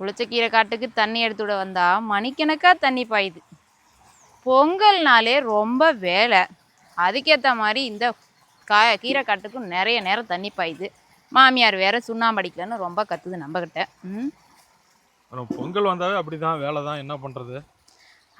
புளிச்சக்கீரை காட்டுக்கு தண்ணி எடுத்து விட வந்தா மணிக்கணக்கா தண்ணி பாயுது. பொங்கல்னாலே ரொம்ப வேலை. அதுக்கேற்ற மாதிரி இந்த கா கீரை காட்டுக்கும் நிறைய நேரம் தண்ணி பாயுது. மாமியார் வேற சுண்ணாம்பு அடிக்கலன்னு ரொம்ப கத்துது நம்மக்கிட்ட பொங்கல் வந்தாவே அப்படிதான் வேலை தான் என்ன பண்றது?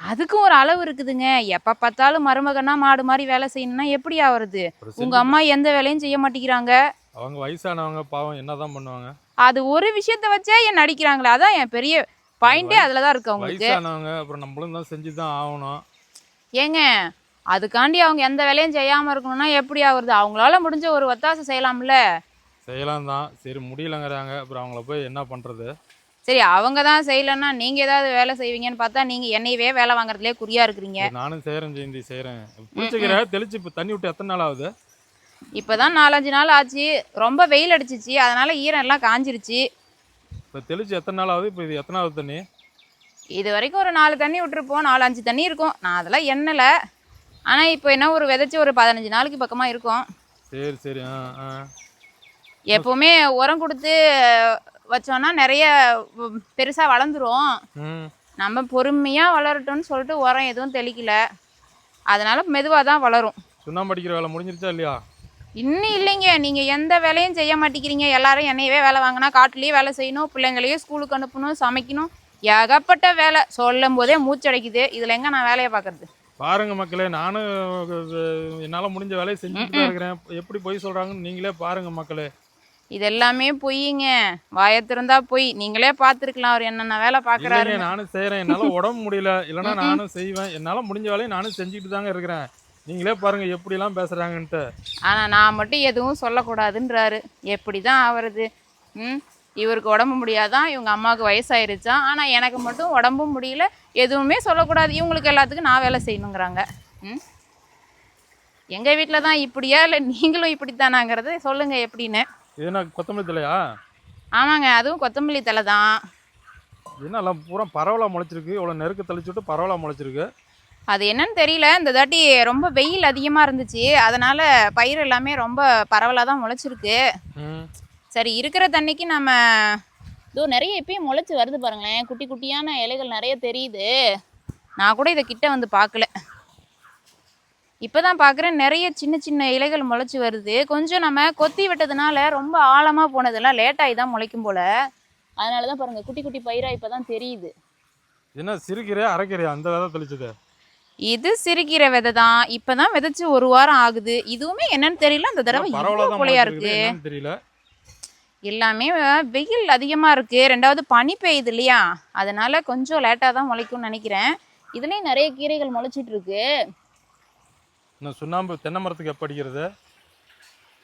அதுக்கும் ஒரு அளவு இருக்குதுங்க. எப்போ பார்த்தாலும் மருமகனா மாடு மாதிரி வேலை செய்யணும்னா எப்படி ஆவறது? அப்புறம் உங்க செஞ்சு- அம்மா எந்த வேலையும் செய்ய மாட்டேங்கிறாங்க. அவங்க வயசானவங்க பாவம் என்னதான் பண்ணுவாங்க? அது ஒரு விஷயத்த வச்சே என் நடிக்கிறாங்களே அதான் என் பெரிய பாயிண்டே அதில் தான் இருக்கு அவங்களுக்கு. வயசானவங்க அப்புறம் நம்மளும் தான் செஞ்சு தான் ஆகணும். ஏங்க அதுக்காண்டி அவங்க எந்த வேலையும் செய்யாம இருக்கணும்னா எப்படி ஆகுறது? அவங்களால முடிஞ்ச ஒரு ஒத்தாசை செய்யலாம்ல? செய்யலாம் தான் சரி முடியலங்கிறாங்க. அப்புறம் அவங்கள போய் என்ன பண்றது? சரி அவங்க தான் செய்யலைன்னா நீங்க ஏதாவது வேலை செய்வீங்கன்னு பார்த்தா நீங்க என்னையவே வேலை வாங்குறதுலயே குறியா இருக்கிறீங்க. நானும் செய்யறேன் ஜெயந்தி செய்யறேன் பிடிச்சிக்கிற தெளிச்சு இப்போ தண்ணி விட்டு எத்தனை நாள் ஆகுது? இப்பதான் நாலஞ்சு நாள் ஆச்சு. ரொம்ப வெயில் அடிச்சிச்சு. அதனால ஈரம் எல்லாம் காஞ்சிருச்சு. இப்போ தெளிச்சு எத்தனை நாள் ஆகுது? இப்போ இது எத்தனாவது தண்ணி? இது வரைக்கும் ஒரு நாலு தண்ணி விட்டுருப்போம். நாலு அஞ்சு தண்ணி இருக்கும். நான் அதெல்லாம் எண்ணல. ஆனா இப்போ என்ன ஒரு விதைச்சு ஒரு பதினஞ்சு நாளைக்கு பக்கமா இருக்கும். சரி சரி. ஆ ஆ. எப்பவுமே உரம் கொடுத்து வச்சோம்னா நிறைய உம், பெருசா வளர்ந்துரும். நம்ம பொறுமையா வளரட்டும்னு சொல்லிட்டு உரம் எதுவும் தெளிக்கல. அதனால மெதுவா தான் வளரும். சுண்ணாம்பு அடிக்கிற வேலை முடிஞ்சிருச்சா இல்லையா? இன்னும் இல்லைங்க. நீங்க எந்த வேலையும் செய்ய மாட்டேங்கிறீங்க. எல்லாரும் என்னையவே வேலை வாங்கினா காட்டுலயே வேலை செய்யணும் பிள்ளைங்களையும் ஸ்கூலுக்கு அனுப்பணும் சமைக்கணும். ஏகப்பட்ட வேலை. சொல்லும் போதே மூச்சடைக்குது. இதுல எங்க நான் வேலையை பார்க்கறது? பாருங்க மக்களே நானும் என்னால முடிஞ்ச வேலையை செஞ்சுட்டு தான் இருக்கிறேன். எப்படி போய் சொல்றாங்கன்னு நீங்களே பாருங்க மக்களே. இது எல்லாமே பொய்யுங்க வாயை திறந்தா பொய். நீங்களே பார்த்துருக்கலாம். அவர் என்னென்ன வேலை பார்க்கறாரு நானும் செய்யறேன் என்னால உடம்பு முடியல. இல்லைன்னா நானும் செய்வேன். என்னால முடிஞ்ச வேலையை நானும் செஞ்சுட்டு தாங்க இருக்கிறேன். நீங்களே பாருங்க எப்படி எல்லாம் பேசுறாங்கன்ட்டு. ஆனா நான் மட்டும் எதுவும் சொல்லக்கூடாதுன்றாரு. எப்படி தான் ஆவறது? ம்? இவருக்கு உடம்பு முடியாதான் இவங்க அம்மாவுக்கு வயசாயிருச்சான் ஆனா எனக்கு மட்டும் உடம்பும் முடியல. எதுவுமே சொல்லக்கூடாது. இவங்களுக்கு எல்லாத்துக்கும் நான் வேலை செய்யணுங்கிறாங்க. ம்? எங்க வீட்டில் தான் இப்படியா? இல்லை நீங்களும் இப்படித்தானாங்கிறது சொல்லுங்க எப்படின்னு. இது என்ன கொத்தமல்லி தலையா ஆமாங்க அதுவும் கொத்தமல்லி தலை தான் எல்லாம் பூரா பரவலா முளைச்சிருக்கு. இவ்வளோ நெருக்க தெளிச்சு விட்டு பரவலா முளைச்சிருக்கு. அது என்னன்னு தெரியல. இந்த தாட்டி ரொம்ப வெயில் அதிகமாக இருந்துச்சு. அதனால பயிர் எல்லாமே ரொம்ப பரவலாக தான் முளைச்சிருக்கு. சரி இருக்கிற தண்ணிக்கு நம்ம இதோ நிறைய இப்பயும் முளைச்சி வருது பாருங்களேன். குட்டி குட்டியான இலைகள் நிறைய தெரியுது. நான் கூட இதை கிட்ட வந்து பார்க்கல. இப்போதான் பார்க்குறேன். நிறைய சின்ன சின்ன இலைகள் முளைச்சி வருது. கொஞ்சம் நம்ம கொத்தி விட்டதுனால ரொம்ப ஆழமாக போனதெல்லாம் லேட்டாகி தான் முளைக்கும் போல. அதனால தான் பாருங்க குட்டி குட்டி பயிராக இப்போ தான் தெரியுது. என்ன சிரிக்கிற அரைக்கிறியா அந்த விதை தெளிச்சது. இது சிறுகீரை விதை தான் இப்போ தான் விதைச்சு ஒரு வாரம் ஆகுது. இதுவுமே என்னன்னு தெரியல? அந்த தடவை பரவலா இவ்வளோ தான் கொலையா இருக்கு? தெரியல. எல்லாமே வெயில் அதிகமாக இருக்குது ரெண்டாவது பனி பெய்யுது இல்லையா? அதனால கொஞ்சம் லேட்டாக தான் முளைக்கும்னு நினைக்கிறேன். இதுலேயும் நிறைய கீரைகள் முளைச்சிட்டு இருக்கு. இன்னும் சுண்ணாம்பு தென்னை மரத்துக்கு எப்போ அடிக்கிறது?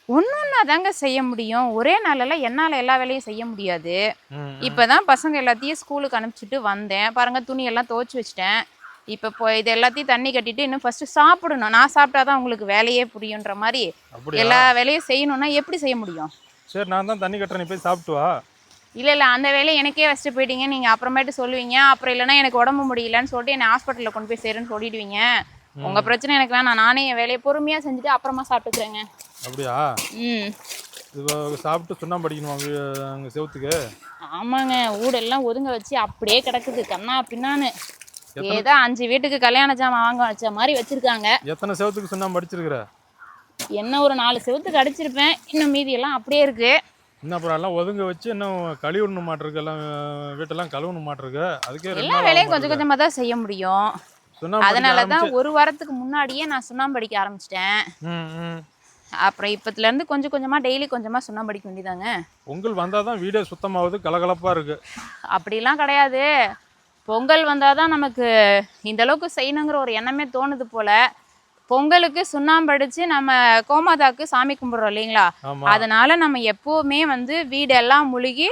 ஒன்றொன்னா தாங்க செய்ய முடியும். ஒரே நாளெல்லாம் என்னால் எல்லா வேலையும் செய்ய முடியாது. இப்போ தான் பசங்க எல்லாத்தையும் ஸ்கூலுக்கு அனுப்பிச்சிட்டு வந்தேன். பாருங்க துணி எல்லாம் துவைச்சி வச்சிட்டேன். இப்போ இப்போ இது எல்லாத்தையும் தண்ணி கட்டிட்டு இன்னும் ஃபஸ்ட்டு சாப்பிடணும். நான் சாப்பிட்டா தான் உங்களுக்கு வேலையே புரியுன்ற மாதிரி எல்லா வேலையும் செய்யணும்னா எப்படி செய்ய முடியும்? சரி நான் தான் தண்ணி கட்டுறேன். போய் சாப்பிட்டு வா. இல்லை இல்லை அந்த வேலையை எனக்கே வச்சுட்டு போயிட்டீங்க. நீங்கள் அப்புறமேட்டு சொல்லுவீங்க. அப்புறம் இல்லைன்னா எனக்கு உடம்பு முடியலன்னு சொல்லிட்டு என்னை ஹாஸ்பிட்டலில் கொண்டு போய் சேருன்னு சொல்லிடுவீங்க. உங்கள் பிரச்சனை எனக்கு வேணாம். நானே என் வேலையை பொறுமையாக செஞ்சுட்டு அப்புறமா சாப்பிட்டுக்கிறேங்க. அப்படியா? ம். இது சாப்பிட்டு சுண்ணாம்பு அடிக்கணுமா அங்க செவுத்துக்கு? ஆமாங்க. ஊடெல்லாம் ஒதுங்க வச்சு அப்படியே கிடக்குது. கண்ணா பின்னான்னு. ஏதோ அஞ்சு வீட்டுக்கு கல்யாண ஜாமான் வாங்க வச்ச மாதிரி வச்சுருக்காங்க. எத்தனை செவத்துக்கு சுண்ணாம்பு அடிச்சிருக்கிற என்ன ஒரு நாலு செவத்துக்கு அடிச்சிருப்பேன். இன்னும் மீதி எல்லாம் அப்படியே இருக்குது இன்னும் அப்புறம் எல்லாம் ஒதுங்க வச்சு இன்னும் கழுவிடணும் மாட்டிருக்கு. எல்லாம் வீட்டெல்லாம் கழுவணும் மாட்டிருக்கு. அதுக்கே ரெண்டு எல்லா நாள் வேலையும் ஆகும் கொஞ்சம் கொஞ்சமாக தான் செய்ய முடியும். சுண்ணாம்பு அடிக்க அதனால தான் ஆரம்பிச்சு- ஒரு வாரத்துக்கு முன்னாடியே நான் சுண்ணாம்பு அடிக்க ஆரம்பிச்சிட்டேன். ம், ம். அப்புறம் இப்பத்துலேருந்து கொஞ்சம் கொஞ்சமாக டெய்லி கொஞ்சமாக சுண்ணாம்பு அடிக்க வேண்டியதாங்க பொங்கல் வந்தால் தான் வீடே சுத்தமாகுது கலகலப்பாக இருக்கு. அப்படிலாம் கிடையாது. பொங்கல் வந்தால் தான் நமக்கு இந்த அளவுக்கு செய்யணுங்கிற ஒரு எண்ணமே தோணுது போல. பொங்கலுக்கு சுண்ணாம்பு அடிச்சு நம்ம கோமாதாக்கு சாமி கும்பிட்றோம் இல்லைங்களா? அதனால நம்ம எப்போவுமே வந்து வீடெல்லாம் முழுகி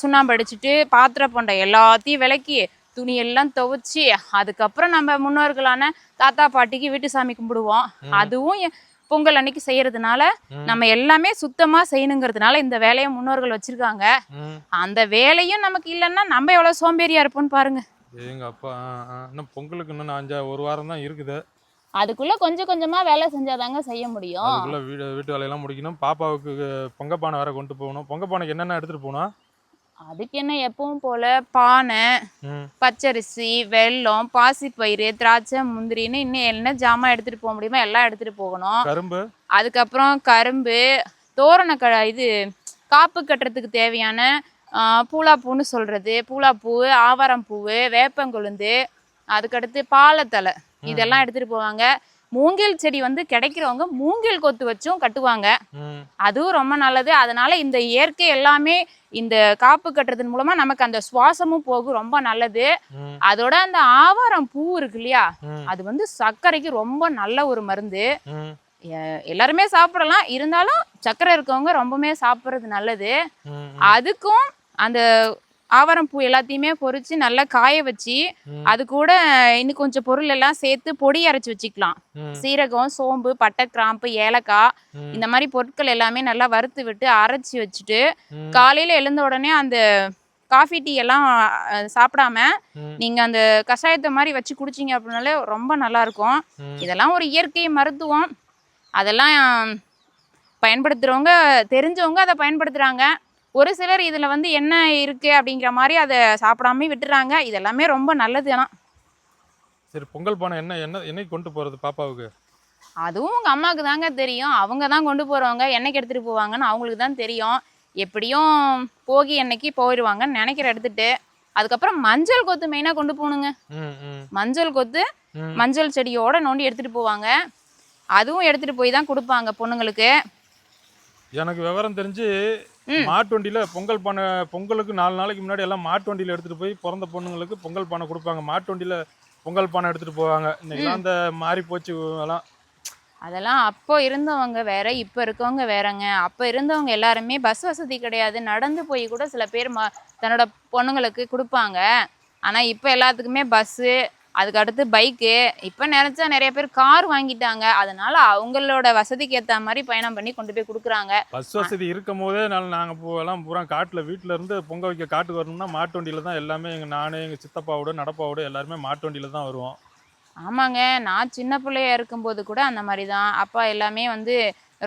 சுண்ணாம்பு அடிச்சுட்டு பாத்திர பண்டை எல்லாத்தையும் விளக்கி துணி எல்லாம் துவைச்சி அதுக்கப்புறம் நம்ம முன்னோர்களான தாத்தா பாட்டிக்கு வீட்டு சாமி கும்பிடுவோம். அதுவும் பொங்கல் அன்னைக்கு செய்யறதுனால. நம்ம எல்லாமே சுத்தமா செய்யணுங்கிறதுனால இந்த வேலையை முன்னோர்கள் வச்சிருக்காங்க. அந்த வேலையும் நமக்கு இல்லைன்னா நம்ம எவ்வளவு சோம்பேறியா இருப்போம்னு பாருங்க. எங்க அப்பா. இன்னும் பொங்கலுக்கு இன்னும் அஞ்சா ஒரு வாரம் தான் இருக்குது. அதுக்குள்ள கொஞ்சம் கொஞ்சமா வேலை செஞ்சாதாங்க செய்ய முடியும். அதுக்குள்ள வீடு வீட்டு வேலையெல்லாம் முடிக்கணும். பாப்பாவுக்கு பொங்கப்பானை வேற கொண்டு போகணும். பொங்கப்பானைக்கு என்னென்ன எடுத்துட்டு போகணும்? அதுக்கு என்ன எப்பவும் போல பானை பச்சரிசி வெல்லம் பாசிப்பயிறு திராட்சை முந்திரின்னு இன்னும் என்ன ஜாமான் எடுத்துட்டு போக முடியுமோ எல்லாம் எடுத்துட்டு போகணும். கரும்பு? அதுக்கப்புறம் கரும்பு தோரண க இது காப்பு கட்டுறதுக்கு தேவையான பூலாப்பூன்னு சொல்றது. பூலாப்பூ ஆவாரம் பூவு வேப்பங்கொழுந்து அதுக்கடுத்து பாலத்தலை. இதெல்லாம் எடுத்துட்டு போவாங்க. மூங்கில் செடி வந்து கிடைக்கிறவங்க மூங்கில் கொத்து வச்சும் கட்டுவாங்க. அதுவும் ரொம்ப நல்லது. அதனால இந்த இயற்கை எல்லாமே இந்த காப்பு கட்டுறதன் மூலமா நமக்கு அந்த சுவாசமும் போகும். ரொம்ப நல்லது. அதோட அந்த ஆவாரம் பூ இருக்கு இல்லையா? அது வந்து சர்க்கரைக்கு ரொம்ப நல்ல ஒரு மருந்து. எல்லாருமே சாப்பிடலாம். இருந்தாலும் சர்க்கரை இருக்கவங்க ரொம்பவுமே சாப்பிட்றது நல்லது. அதுக்கும் அந்த ஆவாரம் பூ எல்லாத்தையுமே பொரிச்சு நல்லா காய வச்சு. அது கூட இன்னும் கொஞ்சம் பொருள் எல்லாம் சேர்த்து பொடி அரைச்சு வச்சுக்கலாம். சீரகம் சோம்பு பட்டை கிராம்பு ஏலக்காய். இந்த மாதிரி பொருட்கள் எல்லாமே நல்லா வறுத்து விட்டு அரைச்சி வச்சுட்டு. காலையில எழுந்த உடனே அந்த காஃபி டீ எல்லாம் சாப்பிடாம. நீங்க அந்த கஷாயத்தை மாதிரி வச்சு குடிச்சீங்க அப்படின்னாலே ரொம்ப நல்லா இருக்கும். இதெல்லாம் ஒரு இயற்கை மருத்துவம் அதெல்லாம் பயன்படுத்துறவங்க தெரிஞ்சவங்க அதை பயன்படுத்துறாங்க ஒரு சிலர் இதுல வந்து என்ன இருக்கு அப்படிங்கிற மாதிரி அதை சாப்பிடாம விட்டுறாங்க. இதெல்லாமே ரொம்ப நல்லது ஆனா சரி பொங்கல் பானை என்ன என்ன என்னைக்கு கொண்டு போறது பாப்பாவுக்கு? அதுவும் உங்க அம்மாவுக்கு தாங்க தெரியும். அவங்க தான் கொண்டு போறவங்க என்னைக்கு எடுத்துட்டு போவாங்கன்னு அவங்களுக்கு தான் தெரியும். எப்படியும் போகி என்னைக்கு போயிடுவாங்கன்னு நினைக்கிற எடுத்துட்டு அதுக்கப்புறம் மஞ்சள் கொத்து மெயினாக கொண்டு போகணுங்க. மஞ்சள் கொத்து. மஞ்சள் செடியோட நோண்டி எடுத்துட்டு போவாங்க. அதுவும் எடுத்துட்டு போய் தான் கொடுப்பாங்க பொண்ணுங்களுக்கு. எனக்கு விவரம் தெரிஞ்சு மாட்டு வண்டியில பொங்கல் பானை பொங்கலுக்கு நாலு நாளைக்கு முன்னாடி எல்லாம் மாட்டு வண்டியில எடுத்துட்டு போய் பிறந்த பொண்ணுங்களுக்கு பொங்கல் பானை கொடுப்பாங்க. மாட்டு வண்டியில பொங்கல் பானை எடுத்துட்டு போவாங்க. இன்னைக்கெல்லாம் அந்த மாறி போச்சு எல்லாம் அதெல்லாம் அப்போ இருந்தவங்க வேற இப்போ இருக்கவங்க வேறங்க. அப்போ இருந்தவங்க எல்லாருமே பஸ் வசதி கிடையாது. நடந்து போய் கூட சில பேர் ம தன்னோட பொண்ணுங்களுக்கு கொடுப்பாங்க. ஆனால் இப்போ எல்லாத்துக்குமே பஸ்ஸு அதுக்கு அடுத்து பைக்கு இப்போ நினச்சா நிறைய பேர் கார் வாங்கிட்டாங்க. அதனால அவங்களோட வசதிக்கு ஏற்ற மாதிரி பயணம் பண்ணி கொண்டு போய் கொடுக்குறாங்க. பஸ் வசதி இருக்கும் போதே நாங்கள் நாங்கள் போ எல்லாம் பூரா காட்டில் வீட்டில் இருந்து பொங்க வைக்க காட்டுக்கு வரணும்னா மாட்டு வண்டியில தான் எல்லாமே எங்கள் நானே எங்கள் சித்தப்பாவோட நடப்பாவோட எல்லாருமே மாட்டு வண்டியில தான் வருவோம். ஆமாங்க. நான் சின்ன பிள்ளையா இருக்கும்போது கூட அந்த மாதிரி தான். அப்பா எல்லாமே வந்து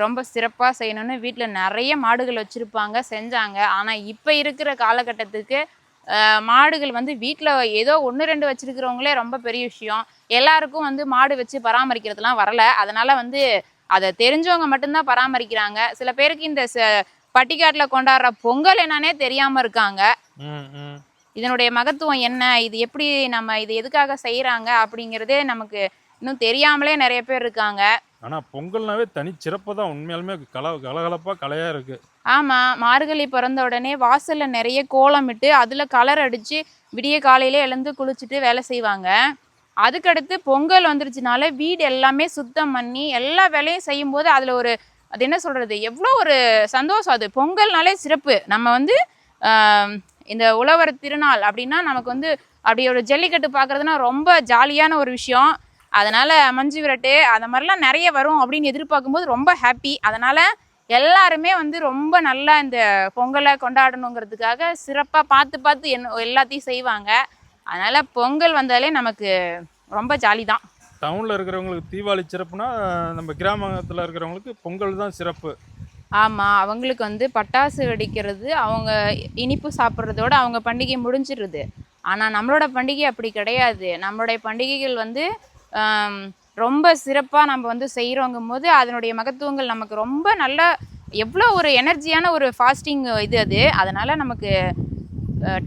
ரொம்ப சிறப்பாக செய்யணும்னு வீட்டில் நிறைய மாடுகள் வச்சுருப்பாங்க செஞ்சாங்க. ஆனால் இப்போ இருக்கிற காலகட்டத்துக்கு மாடுகள் வந்து வீட்டில் ஏதோ ஒன்று ரெண்டு வச்சிருக்கிறவங்களே ரொம்ப பெரிய விஷயம். எல்லாருக்கும் வந்து மாடு வச்சு பராமரிக்கிறதுலாம் வரல. அதனால வந்து அதை தெரிஞ்சவங்க மட்டும்தான் பராமரிக்கிறாங்க. சில பேருக்கு இந்த பட்டிக்காட்டில் கொண்டாடுற பொங்கல் என்னன்னே தெரியாமல் இருக்காங்க. இதனுடைய மகத்துவம் என்ன? இது எப்படி நம்ம இது எதுக்காக செய்கிறாங்க அப்படிங்கிறதே நமக்கு இன்னும் தெரியாமலே நிறைய பேர் இருக்காங்க. ஆனால் பொங்கல்னாவே தனி சிறப்பு தான். உண்மையாலுமே கல கலகலப்பாக கலையாக இருக்குது ஆமாம் மார்கழி பிறந்த உடனே வாசலில் நிறைய கோலமிட்டு அதில் கலர் அடித்து விடிய காலையிலே எழுந்து குளிச்சுட்டு வேலை செய்வாங்க. அதுக்கடுத்து பொங்கல் வந்துருச்சுனால வீடு எல்லாமே சுத்தம் பண்ணி எல்லா வேலையும் செய்யும்போது அதில் ஒரு அது என்ன சொல்கிறது எவ்வளோ ஒரு சந்தோஷம் அது. பொங்கல்னாலே சிறப்பு. நம்ம வந்து இந்த உழவர் திருநாள் அப்படின்னா நமக்கு வந்து அப்படி ஒரு ஜல்லிக்கட்டு பார்க்குறதுனா ரொம்ப ஜாலியான ஒரு விஷயம். அதனால் மஞ்சு விரட்டு அந்த மாதிரிலாம் நிறைய வரும் அப்படின்னு எதிர்பார்க்கும்போது ரொம்ப ஹாப்பி அதனால் எல்லாருமே வந்து ரொம்ப நல்லா இந்த பொங்கலை கொண்டாடணுங்கிறதுக்காக சிறப்பாக பார்த்து பார்த்து என்ன எல்லாத்தையும் செய்வாங்க. அதனால் பொங்கல் வந்தாலே நமக்கு ரொம்ப ஜாலி தான் டவுனில் இருக்கிறவங்களுக்கு தீபாவளி சிறப்புனா நம்ம கிராமத்தில் இருக்கிறவங்களுக்கு பொங்கல் தான் சிறப்பு. ஆமாம் அவங்களுக்கு வந்து பட்டாசு வெடிக்கிறது அவங்க இனிப்பு சாப்பிட்றதோட அவங்க பண்டிகை முடிஞ்சிடுது ஆனால் நம்மளோட பண்டிகை அப்படி கிடையாது. நம்மளுடைய பண்டிகைகள் வந்து ரொம்ப சிறப்பாக நம்ம வந்து செய்கிறோங்கும் போது அதனுடைய மகத்துவங்கள் நமக்கு ரொம்ப நல்ல எவ்வளோ ஒரு எனர்ஜியான ஒரு ஃபாஸ்டிங் இது அது. அதனால் நமக்கு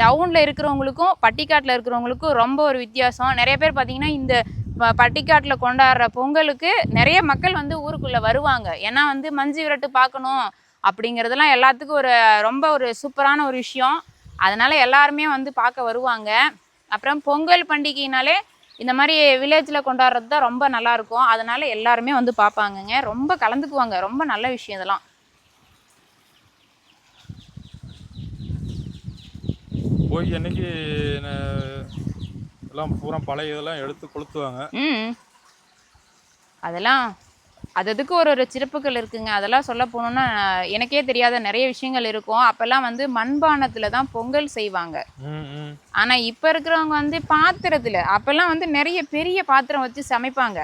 டவுனில் இருக்கிறவங்களுக்கும் பட்டிக்காட்டில் இருக்கிறவங்களுக்கும் ரொம்ப ஒரு வித்தியாசம். நிறைய பேர் பார்த்தீங்கன்னா இந்த பட்டிக்காட்டில் கொண்டாடுற பொங்கலுக்கு நிறைய மக்கள் வந்து ஊருக்குள்ளே வருவாங்க. ஏன்னா வந்து மஞ்சு விரட்டு பார்க்கணும் அப்படிங்கிறதெல்லாம் எல்லாத்துக்கும் ஒரு ரொம்ப ஒரு சூப்பரான ஒரு விஷயம். அதனால் எல்லாருமே வந்து பார்க்க வருவாங்க. அப்புறம் பொங்கல் பண்டிகைனாலே இந்த மாதிரி வில்லேஜில் கொண்டாடுறது தான் ரொம்ப நல்லா இருக்கும். அதனால எல்லாருமே வந்து பார்ப்பாங்கங்க. ரொம்ப கலந்துக்குவாங்க. ரொம்ப நல்ல விஷயம் இதெல்லாம். போய் அன்னைக்கு ந- எல்லாம் பூரா பழைய இதெல்லாம் எடுத்து கொளுத்துவாங்க. அதெல்லாம் அது அதுக்கு ஒரு ஒரு சிறப்புகள் இருக்குங்க. அதெல்லாம் சொல்ல போகணுன்னா எனக்கே தெரியாத நிறைய விஷயங்கள் இருக்கும். அப்போல்லாம் வந்து மண்பானத்தில் தான் பொங்கல் செய்வாங்க. ஆனால் இப்போ இருக்கிறவங்க வந்து பாத்திரத்தில் அப்போல்லாம் வந்து நிறைய பெரிய பாத்திரம் வச்சு சமைப்பாங்க.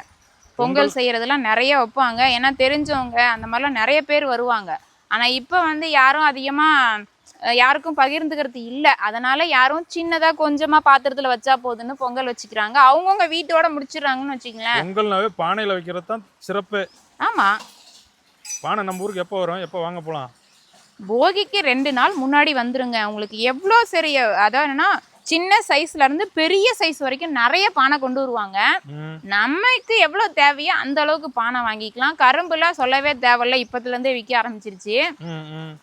பொங்கல் செய்கிறதெல்லாம் நிறைய வைப்பாங்க. ஏன்னா தெரிஞ்சவங்க அந்த மாதிரிலாம் நிறைய பேர் வருவாங்க. ஆனால் இப்போ வந்து யாரும் அதிகமாக யாருக்கும் பகிர்ந்துக்கிறது இல்லை. அதனால யாரும் சின்னதா கொஞ்சமா பாத்திரத்துல வச்சா போதுன்னு பொங்கல் வச்சுக்கிறாங்க. அவங்கவுங்க வீட்டோட முடிச்சிடுறாங்கன்னு வச்சுங்களேன் பொங்கல்னாவே பானையில வைக்கிறது தான் சிறப்பு. ஆமா. பானை நம்ம ஊருக்கு எப்போ வரும்? எப்போ வாங்க போலாம்? போகிக்கு ரெண்டு நாள் முன்னாடி வந்துருங்க. உங்களுக்கு எவ்வளோ சரி அதான் என்னன்னா சின்ன சைஸ்ல இருந்து பெரிய சைஸ் வரைக்கும் நிறைய பானை கொண்டு வருவாங்க. நமக்கு எவ்வளோ தேவையோ அந்த அளவுக்கு பானை வாங்கிக்கலாம். கரும்புலாம் சொல்லவே தேவையில்ல. இப்பத்துல இருந்தே விற்க ஆரம்பிச்சிருச்சு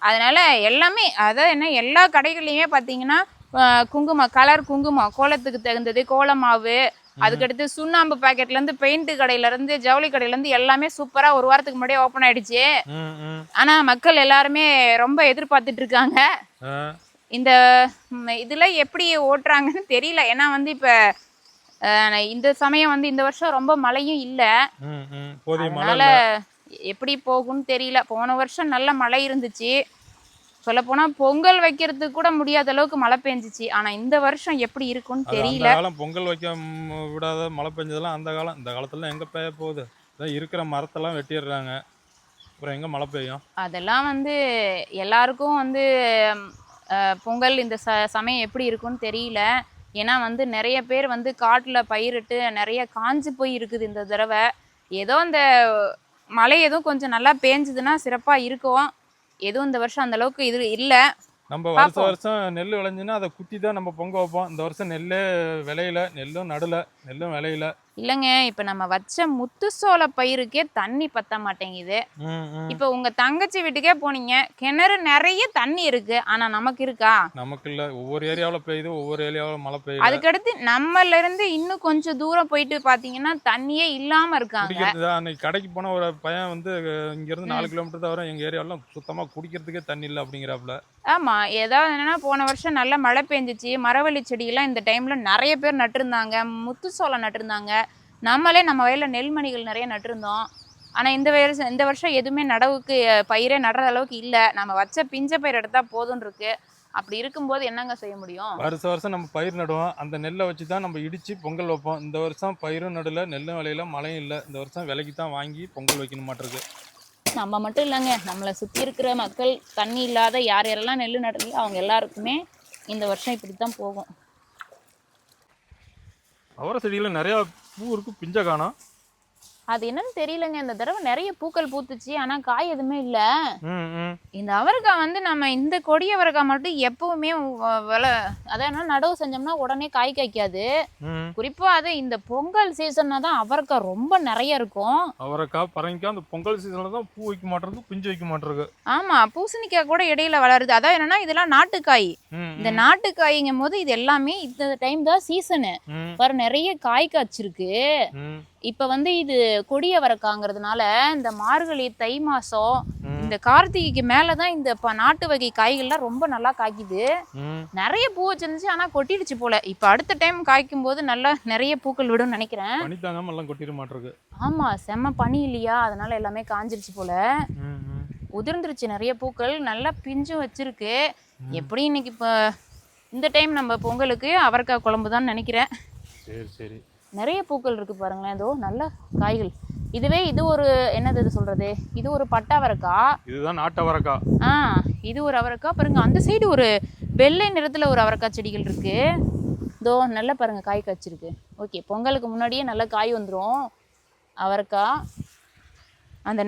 அதனால எல்லாமே அதான் என்ன எல்லா கடைகள்லையுமே பார்த்தீங்கன்னா அஹ், குங்குமம் கலர் குங்குமம் கோலத்துக்கு தகுந்தது கோலமாவு அதுக்கடுத்து சுண்ணாம்பு பாக்கெட்ல இருந்து பெயிண்ட் கடையில இருந்து ஜவுளி கடையில இருந்து எல்லாமே சூப்பரா ஒரு வாரத்துக்கு முன்னாடியே ஓப்பன் ஆயிடுச்சு. ஆனா மக்கள் எல்லாருமே ரொம்ப எதிர்பார்த்துட்டு இருக்காங்க. இந்த இதுல எப்படி ஓட்டுறாங்கன்னு தெரியல. ஏன்னா வந்து இப்ப இந்த சமயம் வந்து இந்த வருஷம் ரொம்ப மழையும் இல்லை. அதனால எப்படி போகும்னு தெரியல. போன வருஷம் நல்ல மழை இருந்துச்சு. சொல்லப்போனா பொங்கல் வைக்கிறதுக்கு கூட முடியாத அளவுக்கு மழை பெஞ்சிச்சு. ஆனா இந்த வருஷம் எப்படி இருக்கும்னு தெரியல. காலம் பொங்கல் வைக்க விடாத மழை பெஞ்சதெல்லாம் அந்த காலம். இந்த காலத்துல எங்க பெய்ய போகுது? இருக்கிற மரத்தெல்லாம் வெட்டிடுறாங்க. அப்புறம் எங்க மழை பெய்யும்? அதெல்லாம் வந்து எல்லாருக்கும் வந்து பொங்கல் இந்த ச சமயம் எப்படி இருக்கும்னு தெரியல. ஏன்னா வந்து நிறைய பேர் வந்து காட்டில் பயிரிட்டு நிறைய காஞ்சு போய் இருக்குது இந்த தடவை. ஏதோ இந்த மழை எதுவும் கொஞ்சம் நல்லா பேஞ்சுதுன்னா சிறப்பாக இருக்கும். எதுவும் இந்த வருஷம் அந்த அளவுக்கு இது இல்லை. நம்ம வருஷம் வருஷம் நெல் விளைஞ்சுன்னா அதை குத்தி தான் நம்ம பொங்க வைப்போம். இந்த வருஷம் நெல்லே விளையல நெல்லும் நடல நெல்லும் விளையல. இல்லைங்க இப்போ நம்ம வச்ச முத்துசோள பயிருக்கே தண்ணி பத்த மாட்டேங்குது. இப்போ உங்க தங்கச்சி வீட்டுக்கே போனீங்க கிணறு நிறைய தண்ணி இருக்கு ஆனா நமக்கு இருக்கா? நமக்கு இல்ல. ஒவ்வொரு ஏரியாவில் பெய்யுது ஒவ்வொரு ஏரியாவில் மழை பெய்யுது அதுக்கடுத்து நம்மள இருந்து இன்னும் கொஞ்சம் தூரம் போயிட்டு பாத்தீங்கன்னா தண்ணியே இல்லாம இருக்காங்க. அன்னைக்கு கடைக்கு போன ஒரு பையன் வந்து இங்க இருந்து நாலு கிலோமீட்டர் தான் வரும் எங்க ஏரியாவில் சுத்தமா குடிக்கிறதுக்கே தண்ணி இல்லை அப்படிங்கிறாப்புல. ஆமாம் ஏதாவது என்னென்னா போன வருஷம் நல்ல மழை பெஞ்சிச்சு. மரவள்ளி செடியெல்லாம் இந்த டைமில் நிறைய பேர் நட்டிருந்தாங்க. முத்துசோளம் நட்டிருந்தாங்க. நம்மளே நம்ம வயலில் நெல்மணிகள் நிறைய நட்டிருந்தோம். ஆனால் இந்த வருஷம் இந்த வருஷம் எதுவுமே நடவுக்கு பயிரே நடுற அளவுக்கு இல்லை. நம்ம வச்ச பிஞ்ச பயிர் எடுத்தால் போதும்னு இருக்கு அப்படி இருக்கும்போது என்னங்க செய்ய முடியும்? வருஷம் வருஷம் நம்ம பயிர் நடுவோம். அந்த நெல்லை வச்சு தான் நம்ம இடித்து பொங்கல் வைப்போம். இந்த வருஷம் பயிரும் நடல நெல்லும் விளையில மழையும் இல்லை. இந்த வருஷம் விலைக்கு தான் வாங்கி பொங்கல் வைக்கணும் மாட்டிருக்கு நம்ம மட்டும் இல்லைங்க. நம்மளை சுற்றி இருக்கிற மக்கள் தண்ணி இல்லாத யார் யாரெல்லாம் நெல் நடலையோ அவங்க எல்லாருக்குமே இந்த வருஷம் இப்படி தான் போகும். அவரை செடியில் நிறையா பூ இருக்கு பிஞ்ச காணும். அது என்னன்னு தெரியலங்க. இந்த தடவை நிறைய பூக்கள் பூத்துச்சு. ஆனால் காய் எதுவுமே இல்லை. இந்த அவரைக்காய் வந்து நம்ம இந்த கொடி அவரைக்காய் மட்டும் எப்பவுமே விலை அதான் என்ன நடவு செஞ்சோம்னா உடனே காய் காய்க்காது. ம். குறிப்பாக அது இந்த பொங்கல் சீசன்னா தான் அவரைக்காய் ரொம்ப நிறைய இருக்கும். அவரைக்காய் பரங்கிக்காய் அந்த பொங்கல் சீசனில் தான் பூ வைக்க மாட்டிருக்கு பிஞ்சு வைக்க மாட்டிருக்கு. ஆமாம் பூசணிக்காய் கூட இடையில வளருது. அதான் என்னன்னா இதெல்லாம் நாட்டுக்காய். இந்த நாட்டுக்காய்ங்கும் போது இது எல்லாமே இந்த டைம் தான் சீசனு. பாரு நிறைய காய் காய்ச்சிருக்கு. இப்ப வந்து இது கொடிய வரக்காங்கிறதுனால இந்த மார்கழி தை மாசம். இந்த கார்த்திகைக்கு மேலதான் இந்த நாட்டு வகை காய்கள்லாம் ரொம்ப நல்லா காய்க்குது. நிறைய பூ வச்சிருந்துச்சு ஆனா கொட்டிடுச்சு போல. இப்ப அடுத்த டைம் காய்க்கும் போது நல்லா நிறைய பூக்கள் விடும்னு நினைக்கிறேன். பனி ஆமா செம்ம பனி இல்லையா? அதனால எல்லாமே காஞ்சிருச்சு போல. உதிர்ந்துருச்சு நிறைய பூக்கள் நல்லா பிஞ்சும் வச்சிருக்கு. எப்படி இன்னைக்கு இப்போ இந்த டைம் நம்ம பொங்கலுக்கு அவரைக்காய் குழம்பு தான் நினைக்கிறேன். சரி சரி. நிறைய பூக்கள் இருக்கு பாருங்களேன். இதோ நல்ல காய்கள். இதுவே இது ஒரு என்னது இது சொல்றது? இது ஒரு பட்டை அவரைக்காய். இதுதான் நாட்டு அவரைக்காய். ஆ இது ஒரு அவரைக்காய். பாருங்க அந்த சைடு ஒரு வெள்ளை நிறத்துல ஒரு அவரைக்காய் செடிகள் இருக்கு. இதோ நல்லா பாருங்க காய் காய்ச்சிருக்கு. ஓகே பொங்கலுக்கு முன்னாடியே நல்ல காய் வந்துடும் அவரைக்காய். அந்த